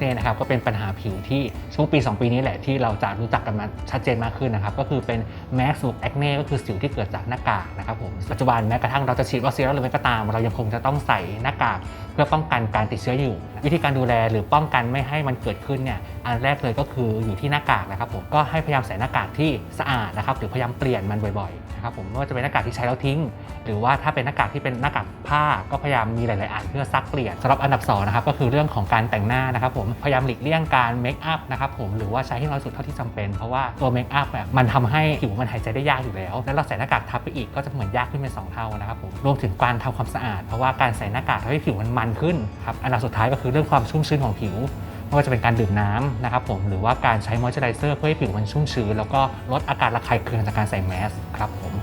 เน่นะครับก็เป็นปัญหาผิวที่ช่วงปี 2 ปีนี้แหละที่เราจะรู้จักกันมาชัดเจนมากขึ้นนะครับก็คือเป็นแมสซูกแอคเน่ก็คือสิวที่เกิดจากหน้ากากนะครับผมปัจจุบันแม้กระทั่งเราจะฉีดวัคซีนแล้วหรือไม่ก็ตาม เรายังคงจะต้องใส่หน้ากากเพื่อป้องกันการติดเชื้ออยู่ วิธีการดูแลหรือป้องกันไม่ให้มันเกิดขึ้นเนี่ยอันแรกเลยก็คืออยู่ที่หน้ากากนะครับผมก็ให้พยายามใส่หน้ากากที่สะอาดนะครับหรือพยายามเปลี่ยนมันบ่อยๆ นะครับผมไม่ว่าจะเป็นหน้ากากที่ใช้แล้วทิ้ง หรือว่าถ้าเป็นหน้ากากที่เป็นหน้ากากผ้าก็พยายามมีหลาย ๆ อันเพื่อซักเปลี่ยนสำหรับอันดับ2นะครับก็คือเรื่องของการแต่งหน้านะครับผมพยายามหลีกเลี่ยงการเมคอัพนะครับผมหรือว่าใช้ให้น้อยสุดเท่าที่จำเป็น เพราะว่าตัวเมคอัพเนี่ยมันทำให้ผิวมันหายใจได้ยากอยู่แล้ว แล้วเราใส่หน้ากากทับไปอีกก็จะเหมือนยากขึ้นเป็นสองเท่านะครับผมรวมถึงการทำความสะอาด เพราะว่าการใส่หน้ากากทำให้ผิวมันมันขึ้นครับอันดับสุดท้ายก็คือเรื่องความชุ่มชื้นของผิว ไม่ว่าจะเป็นการดื่มน้ำนะครับผมหรือว่าการใช้มอยเจอไรเซอร์เพื่อให้ผิวมันชุ่มชื้นแล้วก็ลดอาการระคายเคืองจากการใส่แมสครับผม